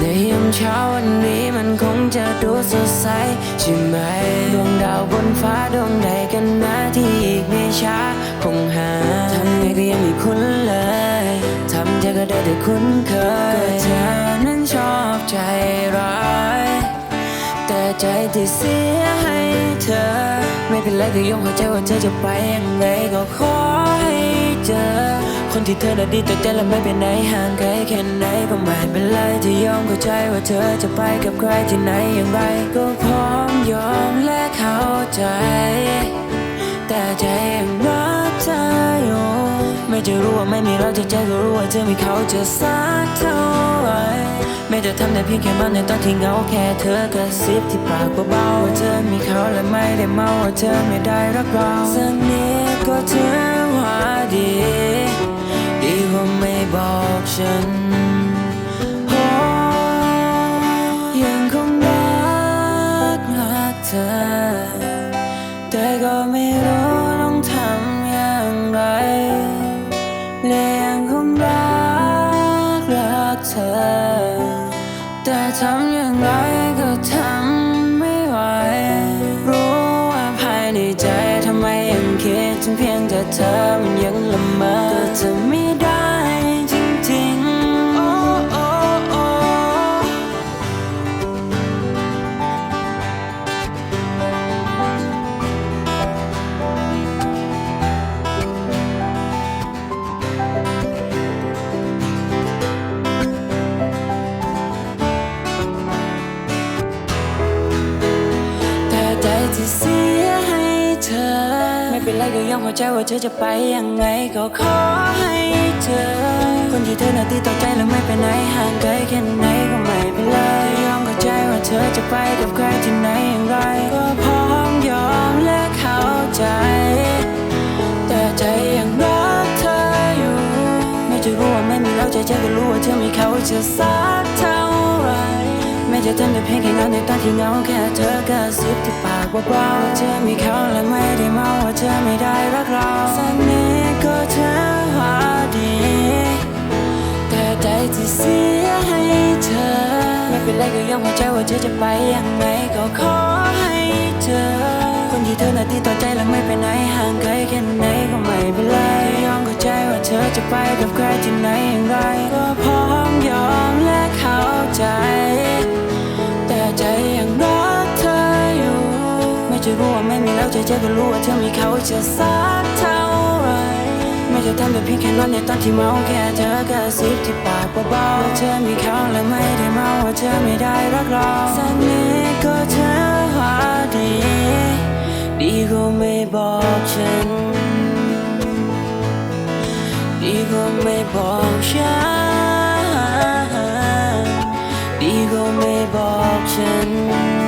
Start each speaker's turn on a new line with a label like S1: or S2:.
S1: ในยามเช้าวันนี้มันคงจะดูสดใสใช่ไหมดวงดาวบนฟ้าดวงใดกันนะที่อีกไม่ช้าคงหาทำไงก็ยังไม่คุ้นเลยทำใจก็ได้แต่คุ้นเคยก็เธอนั้นชอบใจร้ายแต่ใจที่เสียให้เธอ ไม่เป็นไรก็ยอมเข้าใจว่าเธอจะไปยังไงก็ขอให้เจอ คนที่เธอน่ะดีต่อใจและไม่เป็นไหนห่างไกลแค่ไหนก็ไม่เป็นไรที่ยอมเข้าใจว่าเธอจะไปกับใครที่ไหนอย่างไร ก็พร้อมยอมและเข้าใจ แต่ใจยังรักเธออยู่ไม่จะรู้ว่าไม่มีเราจะใจก็รู้ว่าเธอมีเขาจะสักเท่าไหร่ไม่จะทำได้เพียงแค่มันในตอนที่เหงาแค่เธอกระซิบที่ปากเบาๆว่าเธอมีเขาและไม่ได้เมาว่าเธอไม่ได้รักเราสักนิดก็ถือ แจที่เสียให้เธอ ไม่เป็นไรก็ยอมเข้าใจว่าเธอจะไปยังไงก็ขอให้เจอคนที่เธอน่ะตีต่อใจแล้วไม่ไปไหนห่างไกลแค่ไหนก็ไม่เป็นไรยอมเข้าใจว่าเธอจะไปกับใครที่ไหนอย่างไรก็พร้อมยอมและเข้าใจ แต่ใจยังรักเธออยู่ ไม่จะรู้ว่าไม่มีเราใจจก็รู้ว่าเธอมีเขาจะสักเท่าไรไม่จะทำได้เพียงแค่เงาในตอนที่เงาแค่เธอกระซิบที่ปาก เบาๆว่าเธอมีเขาและไม่ได้เมาว่าเธอไม่ได้รักเราสักนิดก็เธอว่าดี แต่ใจที่เสียให้เธอ ไม่เป็นไรก็ยอมเข้าใจว่าเธอจะไปยังไงก็ขอให้เจอคนที่เธอน่ะตีต่อใจและไม่ไปไหนห่างไกลแค่ไหนก็ไม่เป็นไรยอมเข้าใจว่าเธอจะไปกับใครที่ไหน จะรู้ว่าไม่มีแล้วใจใจก็รู้ว่าเธอมีเขาจะสักเท่าไรไม่จะทำแบบเพียงแค่นอนในตอนที่เมาแค่เธอกระซิบที่ปากเบาๆว่าเธอมีเขาและไม่ได้เมาว่าเธอไม่ได้รักเราสักนิดก็เธอว่าดี ดีกว่าไม่บอกฉัน ดีกว่าไม่บอกฉัน ดีกว่าไม่บอกฉัน